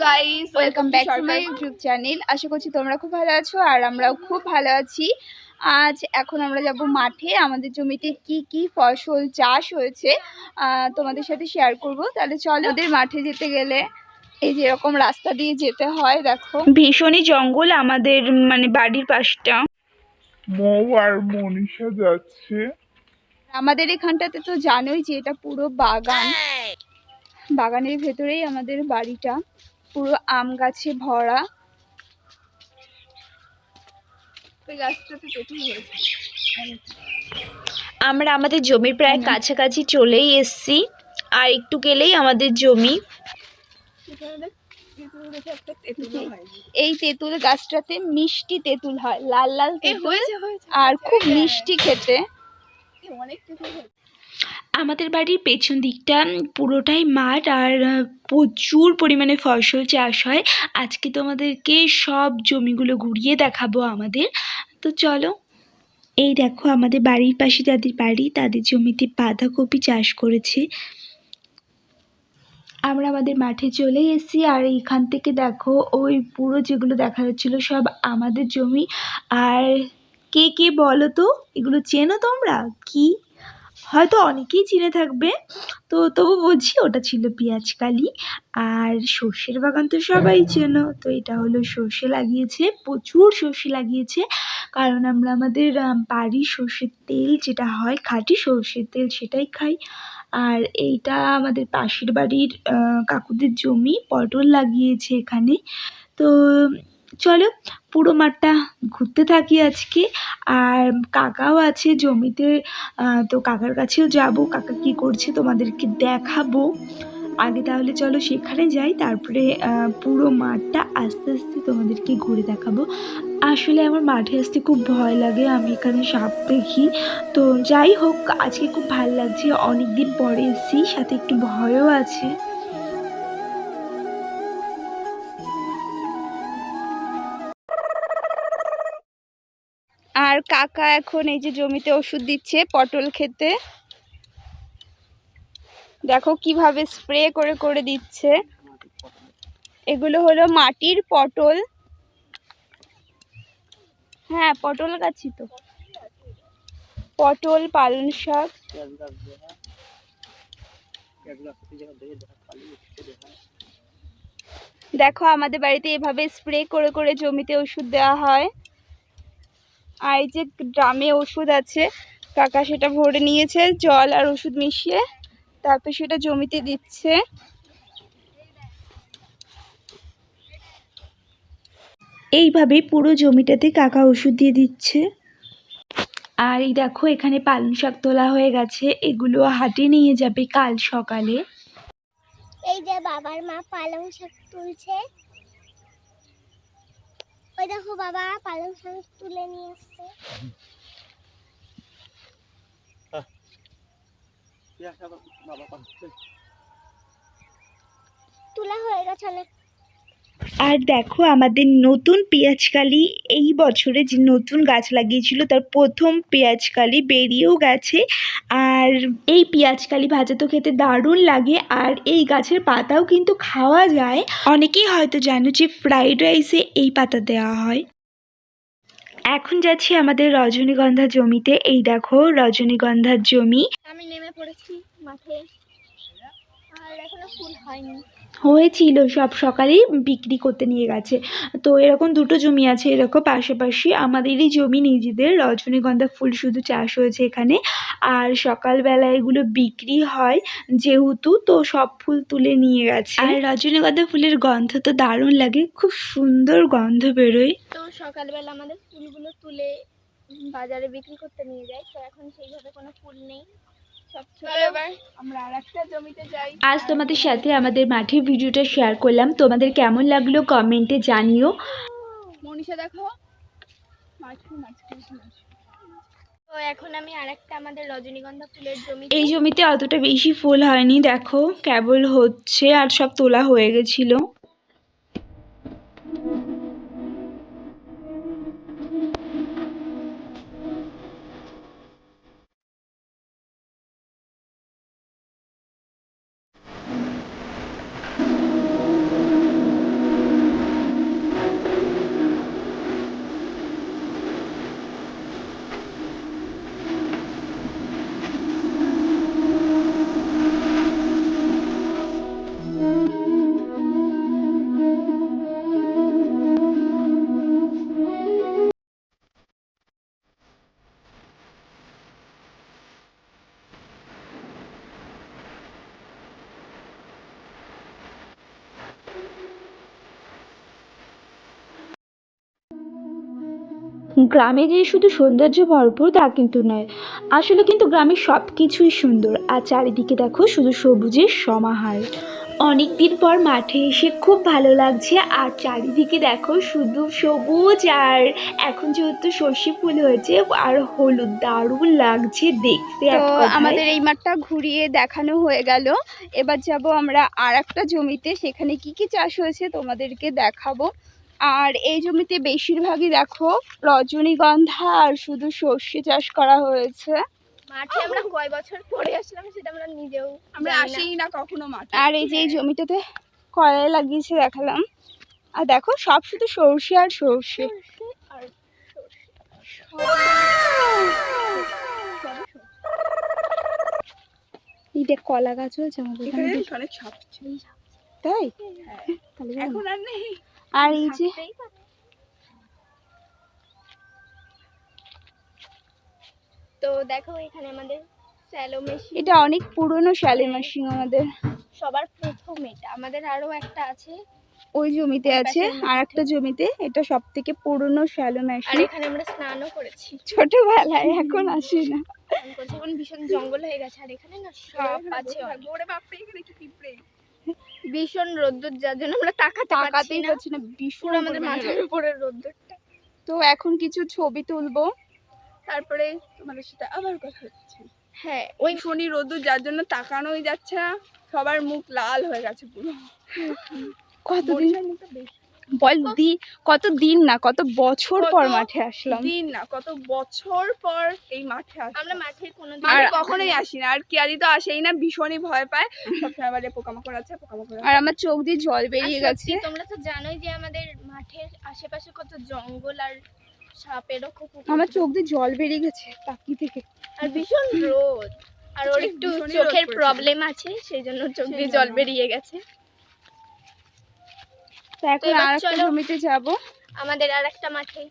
Guys welcome back to my YouTube channel আশা করছি তোমরা খুব ভালো আছো আর আমরাও খুব ভালো আছি। আজ এখন আমরা যাব মাঠে। আমাদের জমিতে কি কি ফসল চাষ হয়েছে আহ, তোমাদের সাথে শেয়ার করব। তাহলে চলো ওদের মাঠে যেতে গেলে এই যে এরকম রাস্তা দিয়ে যেতে হয় দেখো। ভীষণই জঙ্গল আমাদের মানে বাড়ির পাশটা। মৌ আর মনীষা যাচ্ছে। আমাদের এখানটাতে তো জানোই যে এটা পুরো বাগান। বাগানের ভেতরেই আমাদের বাড়িটা। পুরো আম গাছে ভরা। গাছটাতে তেঁতুল হয়েছে। আমরা আমাদের জমির প্রায় কাছাকাছি চলেই এসেছি। আর একটু গেলেই আমাদের জমি। এই তেঁতুল গাছটাতে মিষ্টি তেঁতুল হয় লাল লাল তেঁতুল আর খুব মিষ্টি খেতে। আমাদের বাড়ির পেছন দিকটা পুরোটাই মাঠ আর প্রচুর পরিমাণে ফসল চাষ হয়। আজকে তোমাদেরকে সব জমিগুলো ঘুরিয়ে দেখাবো আমাদের। তো চলো, এই দেখো আমাদের বাড়ির পাশে যাদের বাড়ি, তাদের জমিতে বাঁধাকপি চাষ করেছে। আমরা আমাদের মাঠে চলে এসেছি আর এখান থেকে দেখো, ওই পুরো যেগুলো দেখা যাচ্ছিল সব আমাদের জমি। আর কে কে বলো তো? এগুলো চেনো তোমরা? কি? হয়তো অনেকেই চিনে থাকবে। তো তবু বলছি ওটা ছিল পেঁয়াজকালি আর সর্ষের বাগান তো সবাই চেনো। তো এটা হলো সর্ষে লাগিয়েছে, প্রচুর সর্ষে লাগিয়েছে। কারণ আমরা আমাদের বাড়ির সর্ষের তেল যেটা হয়, খাঁটি সর্ষের তেল সেটাই খাই। আর এইটা আমাদের পাশের বাড়ির কাকুদের জমি, পটল লাগিয়েছে এখানে। তো চলো পুরো মাঠটা ঘুরতে থাকি আজকে। আর কাকাও আছে জমিতে তো কাকার কাছেও যাব। কাকা কি করছে তোমাদেরকে দেখাবো। আগে তাহলে চলো সেখানে যাই, তারপরে পুরো মাঠটা আস্তে আস্তে তোমাদেরকে ঘুরে দেখাবো। আসলে আমার মাঠে আসতে খুব ভয় লাগে, আমি এখানে সাপ দেখি। তো যাই হোক, আজকে খুব ভালো লাগছে। অনেক দিন পরে এসেছি, সাথে একটু ভয়ও আছে। কাকা এখন এই যে জমিতে ওষুধ দিচ্ছে পটল খেতে। দেখো কীভাবে স্প্রে করে করে দিচ্ছে। এগুলো হলো মাটির পটল। হ্যাঁ পটল গাছই তো। পটল, পালং শাক। দেখো আমাদের বাড়িতে এভাবে স্প্রে করে করে জমিতে ওষুধ দেওয়া হয়। আর এই যে ড্রামে ওষুধ আছে, কাকা সেটা ভরে নিয়েছে, জল আর ওষুধ মিশিয়ে তারপর সেটা জমিতে দিচ্ছে। এইভাবে পুরো জমিটাতে কাকা ওষুধ দিয়ে দিচ্ছে। আর এই দেখো, এখানে পালং শাক তোলা হয়ে গেছে, এগুলো হাটে নিয়ে যাবে কাল সকালে। এই যে বাবার মা পালং শাক তুলছে। ওই দেখো বাবা পালং শাক তুলে নিয়ে এসছে। তুলা হয়ে গেছে অনেক। আর দেখো আমাদের নতুন পেঁয়াজকালি এই বছরে যে নতুন গাছ লাগিয়েছিল তার প্রথম পেঁয়াজকালি বেরিয়েও গেছে। আর এই পেঁয়াজকালি ভাজা তো খেতে দারুণ লাগে আর এই গাছের পাতাও কিন্তু খাওয়া যায়। অনেকেই হয়তো জানো যে ফ্রাইড রাইসে এই পাতা দেওয়া হয়। এখন যাচ্ছি আমাদের রজনীগন্ধা জমিতে। এই দেখো রজনীগন্ধার জমি। আমি নেমে পড়েছি মাঠে। আর এখনও ফুল হয়নি। হয়েছিল সব সকালেই বিক্রি করতে নিয়ে গেছে। তো এরকম দুটো জমি আছে এরকম পাশাপাশি আমাদেরই জমি নিজেদের রজনীগন্ধা ফুল শুধু চাষ হয়েছে এখানে। আর সকালবেলা এগুলো বিক্রি হয় যেহেতু তো সব ফুল তুলে নিয়ে গেছে। আর রজনীগন্ধা ফুলের গন্ধ তো দারুণ লাগে খুব সুন্দর গন্ধ বেরোয়। তো সকালবেলা আমাদের ফুলগুলো তুলে বাজারে বিক্রি করতে নিয়ে যায় তো এখন সেইভাবে কোনো ফুল নেই। আজ তোমাদের সাথে আমাদের মাঠের ভিডিওটা শেয়ার করলাম। তোমাদের কেমন লাগল কমেন্টে জানিও। মনীষা দেখো। তো এখন আমি আরেকটা আমাদের রজনীগন্ধা ফুলের জমি এই জমিতে অতটা বেশি ফুল হয়নি দেখো কেবল হচ্ছে আর সব তোলা হয়ে গেছিল। গ্রামে যে শুধু সৌন্দর্য ভরপুর তা কিন্তু নয়। আসলে কিন্তু গ্রামে সব কিছুই সুন্দর। আর চারিদিকে দেখো শুধু সবুজের সমাহার। অনেক দিন পর মাঠে এসে খুব ভালো লাগছে। আর চারিদিকে দেখো শুধু সবুজ আর এখন যেহেতু সর্ষে ফুল হয়েছে আর হলুদ দারুণ লাগছে দেখতে। আমাদের এই মাঠটা ঘুরিয়ে দেখানো হয়ে গেল। এবার যাব আমরা আর একটা জমিতে। সেখানে কি কি চাষ হয়েছে তোমাদেরকে দেখাবো। আর এই জমিতে বেশিরভাগই দেখো রজনীগন্ধা আর শুধু সর্ষে চাষ করা হয়েছে। মাঠে আমরা কয় বছর পরে আসলাম সেটা আমরা নিজেও আমরা না। কখনো মাঠে। আর এই যে এই জমিটাতে কলাই লাগিয়েছে দেখালাম। আর দেখো সব শুধু সর্ষে আর সর্ষে। আর এই কলা গাছ হয়েছে আমাদের। তাই? হ্যাঁ। এখন আর নেই। আর এই যে তো দেখো এখানে আমাদের স্যালো মেশিন এটা অনেক পুরনো শ্যালি মেশিন আমাদের। সবার প্রথম এটা। আমাদের আরও একটা আছে। ওই জমিতে আছে। আর একটা জমিতে এটা সব থেকে পুরনো শ্যালো আর এখানে আমরা স্নানও করেছি। ছোটবেলায় এখন আসি না। এখন ভীষণ জঙ্গল হয়ে গেছে। আর এখানে না সাপ আছে অনেক। ওরে বাপরে এখানে কি পিঁপড়ে ভীষণ রোদ্দুর যার জন্য আমরা পারছি তাকাতেই না পারছি না ভীষণ আমাদের মাথার উপরে রোদ্দুরটা। তো এখন কিছু ছবি তুলবো। তারপরে তোমাদের সাথে আবার কথা হচ্ছে। হ্যাঁ ওই শনি রোদ্দুর যার জন্য তাকানোই যাচ্ছে না সবার মুখ লাল হয়ে গেছে পুরো। কতদিন বল দি কত দিন না কত বছর পর মাঠে আসলাম। দিন না কত বছর পর এই মাঠে আসি আমরা মাঠে কোনো আর কখনোই আসি না আর কিয়ারি তো আসেই না ভীষণই ভয় পায়। সবসময় বলে পোকামাকড় আছে পোকামাকড় আর আমার চোখ দিয়ে জল বেরিয়ে গেছে। তোমরা তো জানোই যে আমাদের মাঠের আশেপাশে কত জঙ্গল আর সাপেরও খুব আমার চোখ দিয়ে জল বেরিয়ে গেছে তাকি থেকে। আর ভীষণ রোদ। আর ওর একটু চোখের প্রবলেম আছে সেই জন্য চোখ দিয়ে জল বেরিয়ে গেছে। তো এখন আর একটা জমিতে যাব। আমাদের আর একটা মাঠে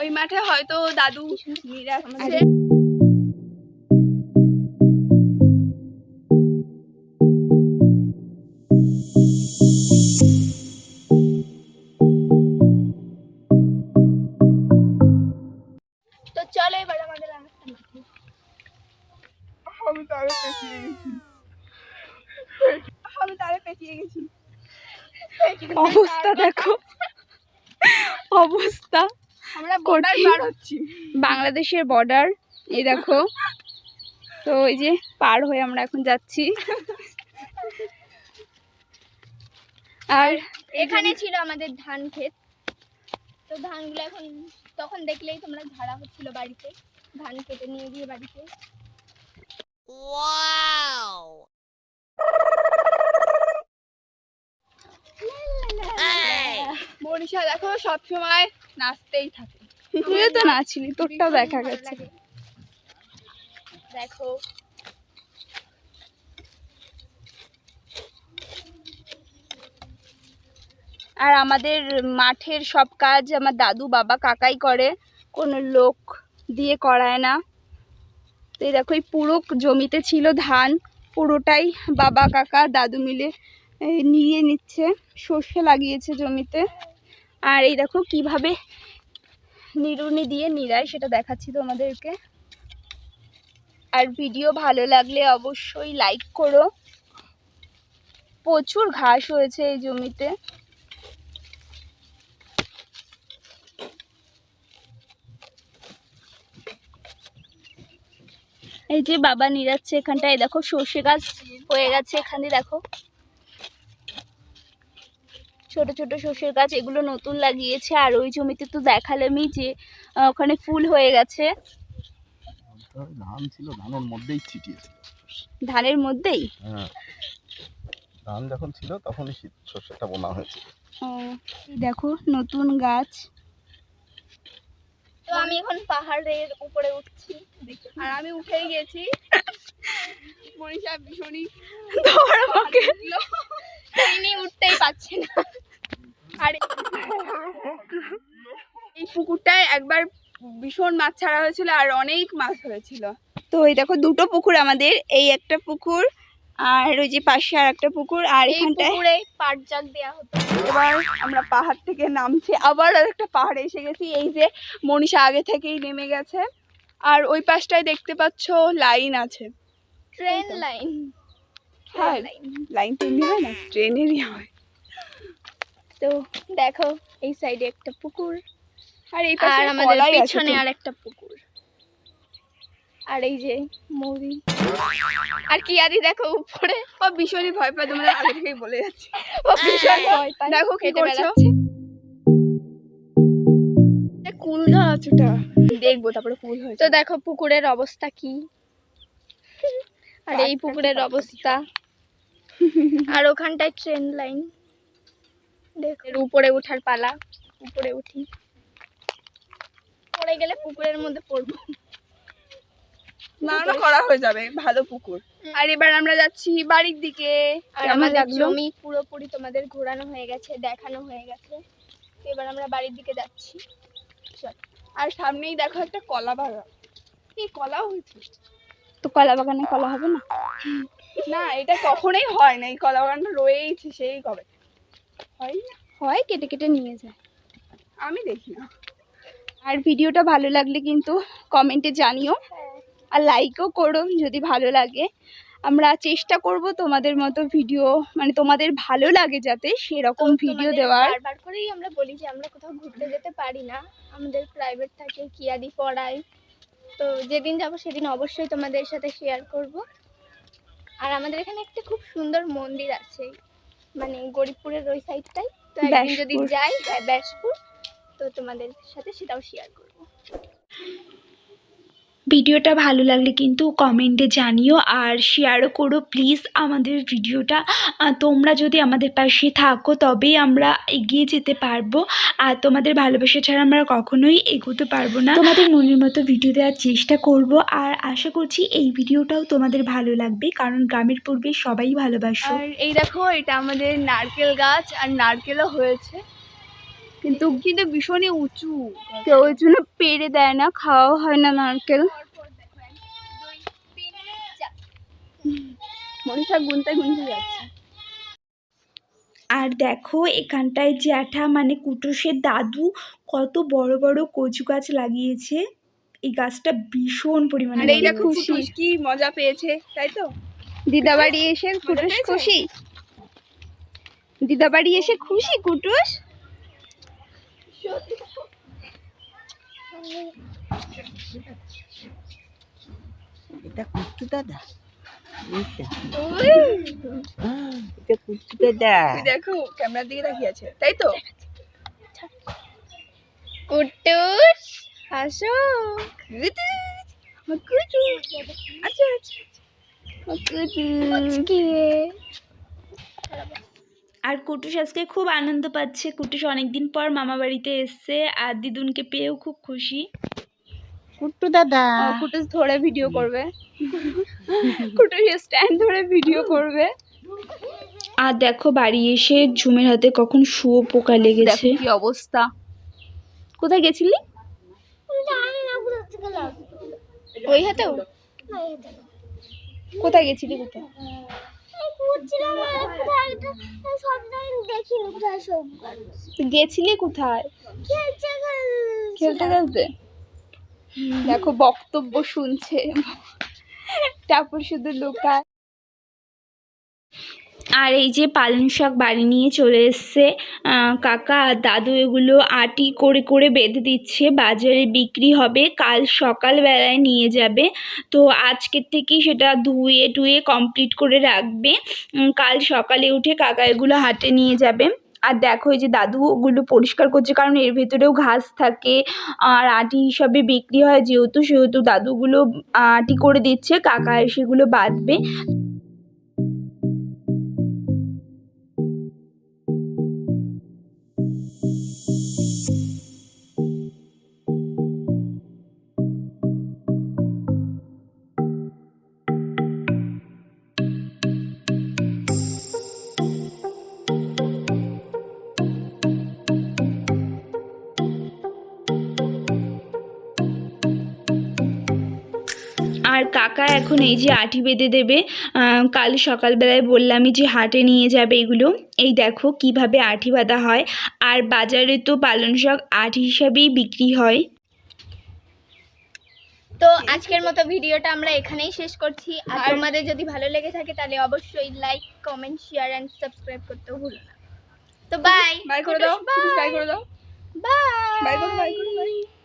ওই মাঠে হয়তো দাদু মিরা আসছে বাংলাদেশের বর্ডার এই দেখো। তো এই যে পার হয়ে আমরা এখন যাচ্ছি। আর এখানে ছিল আমাদের ধান ক্ষেত। তো ধানগুলো এখন তখন দেখলেই তোমরা ঝাড়া হচ্ছিল বাড়িতে। ধান কেটে নিয়ে গিয়ে বাড়িতে। মনীষা দেখো সবসময় নাচতেই থাকে। তুইও তো নাচলি তোরটাও দেখা গেছে। দেখো। আর আমাদের মাঠের সব কাজ আমার দাদু বাবা কাকাই করে কোনো লোক দিয়ে করায় না। তো এই দেখো এই পুরো জমিতে ছিল ধান পুরোটাই বাবা কাকা দাদু মিলে নিয়ে নিচ্ছে সর্ষে লাগিয়েছে জমিতে। আর এই দেখো কীভাবে নিড়ুনি দিয়ে নিড়ায় সেটা দেখাচ্ছি তোমাদেরকে। আর ভিডিও ভালো লাগলে অবশ্যই লাইক করো। প্রচুর ঘাস হয়েছে এই জমিতে। এই যে বাবা নিরাচ্ছে এখানটায়, দেখো সর্ষে গাছ হয়ে গেছে এখানে, দেখো। ছোট ছোট সর্ষের গাছ এগুলো নতুন লাগিয়েছে। আর ওই জমিতে তো দেখালামই যে ওখানে ফুল হয়ে গেছে। ধান ছিল ধানের মধ্যেই ছিটিয়েছিল ধানের মধ্যেই? হ্যাঁ। ধান যখন ছিল তখনই শীত বোনা হয়েছে। ও, দেখো নতুন গাছ। তো আমি এখন পাহাড়ের উপরে উঠছি। আর আমি উঠেই গেছি। মনীষা ভীষণই তিনি উঠতেই পারছে না। আর এই পুকুরটায় একবার ভীষণ মাছ ছাড়া হয়েছিল আর অনেক মাছ হয়েছিল তো এই দেখো দুটো পুকুর আমাদের এই একটা পুকুর আর ওই যে পাশে আর একটা পুকুর আর এই এখানটায় পাট জাগ দেওয়া হতো। এবার আমরা পাহাড় থেকে নামছি আবার আর একটা পাহাড়ে এসে গেছি এই যে মনীষা আগে থেকেই নেমে গেছে। আর ওই পাশটায় দেখতে পাচ্ছ লাইন আছে। Train line. হ্যাঁ লাইন। তো এমনি হয় না? ট্রেনেরই হয়। তো দেখো এই সাইডে একটা পুকুর আর এই পাশে আমাদের পিছনে আর একটা পুকুর। আর এই যে মৌরি। আর কি আদি দেখো উপরে। ও ভীষণই ভয় পায় তোমরা আগে থেকেই বলে যাচ্ছি। ও ভীষণ ভয় পায়। দেখো কি করছ? বেড়াচ্ছে। কুল গাছ ওটা। দেখব তারপরে ফুল হয়েছে তো দেখো পুকুরের অবস্থা কি? আর এই পুকুরের অবস্থা। আর ওখানটায় ট্রেন লাইন এর উপরে ওঠার পালা উপরে উঠি। পড়ে গেলে পুকুরের মধ্যে পড়ব। স্নানও করা হয়ে যাবে ভালো পুকুর। আর এবার আমরা যাচ্ছি বাড়ির দিকে। আর আমাদের? জমি পুরোপুরি তোমাদের ঘোরানো হয়ে গেছে দেখানো হয়ে গেছে। এবার আমরা বাড়ির দিকে যাচ্ছি। আর সামনেই দেখো একটা কলা বাগান। এই কলাও হয়েছে? তো কলা বাগানে কলা হবে না? না এটা কখনোই হয় না এই কলা বাগানটা রয়েইছে সেই কবে। হয়? না হয় কেটে কেটে নিয়ে যায়। আমি দেখি না। আর ভিডিওটা ভালো লাগলে কিন্তু কমেন্টে জানিও। আর লাইকও করো যদি ভালো লাগে। আমরা চেষ্টা করব তোমাদের মতো ভিডিও মানে তোমাদের ভালো লাগে যাতে সেরকম ভিডিও দেওয়ার। বারবার করেই আমরা বলি যে আমরা কোথাও ঘুরতে যেতে পারি না। আমাদের প্রাইভেট থাকে কিয়াদি পড়াই তো যেদিন যাব সেদিন অবশ্যই তোমাদের সাথে শেয়ার করব। আর আমাদের এখানে একটা খুব সুন্দর মন্দির আছে। মানে গরিবপুরের ওই সাইডটাই তো একদিন যদি যাই ব্যাসপুর তো তোমাদের সাথে সেটাও শেয়ার করব। ভিডিওটা ভালো লাগলে কিন্তু কমেন্টে জানিও আর শেয়ারও করো প্লিজ আমাদের ভিডিওটা। তোমরা যদি আমাদের পাশে থাকো তবেই আমরা এগিয়ে যেতে পারব। আর তোমাদের ভালোবাসা ছাড়া আমরা কখনোই এগোতে পারব না। তোমাদের মনের মতো ভিডিও দেওয়ার চেষ্টা করব আর আশা করছি এই ভিডিওটাও তোমাদের ভালো লাগবে কারণ গ্রামের পূর্বে সবাই ভালোবাসো আর এই দেখো এটা আমাদের নারকেল গাছ আর নারকেলও হয়েছে। কিন্তু কিন্তু ভীষণই উঁচু। কেউ ওই জন্য পেরে দেয় না খাওয়াও হয় না নারকেল। মনীষা গুনতে গুনতে যাচ্ছে। আর দেখো এখানটায় জ্যাঠা মানে কুটুসের দাদু কত বড় বড় কচু গাছ লাগিয়েছে। এই গাছটা ভীষণ পরিমাণে কি মজা পেয়েছে তাই তো? দিদা বাড়ি এসে কুটুস খুশি? দিদা বাড়ি এসে খুশি কুটুস? এটা কুট্টু দাদা? এটা কুট্টু দাদা। দেখো ক্যামেরার দিকে তাকিয়ে আছে তাই তো? কুটুস আসো। আচ্ছা আচ্ছা মুচকি। আর কুটুস আজকে খুব আনন্দ পাচ্ছে। কুটুস অনেকদিন পর মামা বাড়িতে এসছে আর দিদুনকে পেয়েও খুব খুশি। কুট্টু দাদা। কুটুস ধরে ভিডিও করবে। কুটুস স্ট্যান্ড ধরে ভিডিও করবে। আর দেখো বাড়ি এসে ঝুমের হাতে কখন শুয়ো পোকা লেগেছে। কি অবস্থা। কোথায় গেছিলি? ওই হাতেও? কোথায় গেছিলি কোথায়? গেছিলি কোথায়? খেলতে খেলতে? দেখো বক্তব্য শুনছে। তারপর শুধু লুকায়। আর এই যে পালং শাক বাড়ি নিয়ে চলে এসছে কাকা আর দাদু এগুলো আটি করে করে বেঁধে দিচ্ছে, বাজারে বিক্রি হবে, কাল সকালবেলায় নিয়ে যাবে। তো আজকের থেকেই সেটা ধুয়ে টুয়ে কমপ্লিট করে রাখবে। কাল সকালে উঠে কাকা এগুলো হাটে নিয়ে যাবে। আর দেখো এই যে দাদু ওগুলো পরিষ্কার করছে, কারণ এর ভেতরেও ঘাস থাকে। আর আটি হিসাবে বিক্রি হয়, যেহেতু সেহেতু দাদুগুলো আটি করে দিচ্ছে, কাকা সেগুলো বাঁধবে। আর কাকা এখন এই যে আঠি বেঁধে দেবে কাল সকালবেলায় বললামই যে হাটে নিয়ে যাবে এগুলো। এই দেখো কীভাবে আঠি বাঁধা হয়। আর বাজারে তো পালং শাক আঠি হিসাবেই বিক্রি হয়। তো আজকের মতো ভিডিওটা আমরা এখানেই শেষ করছি। আর তোমাদের যদি ভালো লেগে থাকে তাহলে অবশ্যই like comment share and subscribe করতেও ভুলো না। তো বাই বাই করে দাও। বাই করে দাও। বাই বাই করো বাই বাই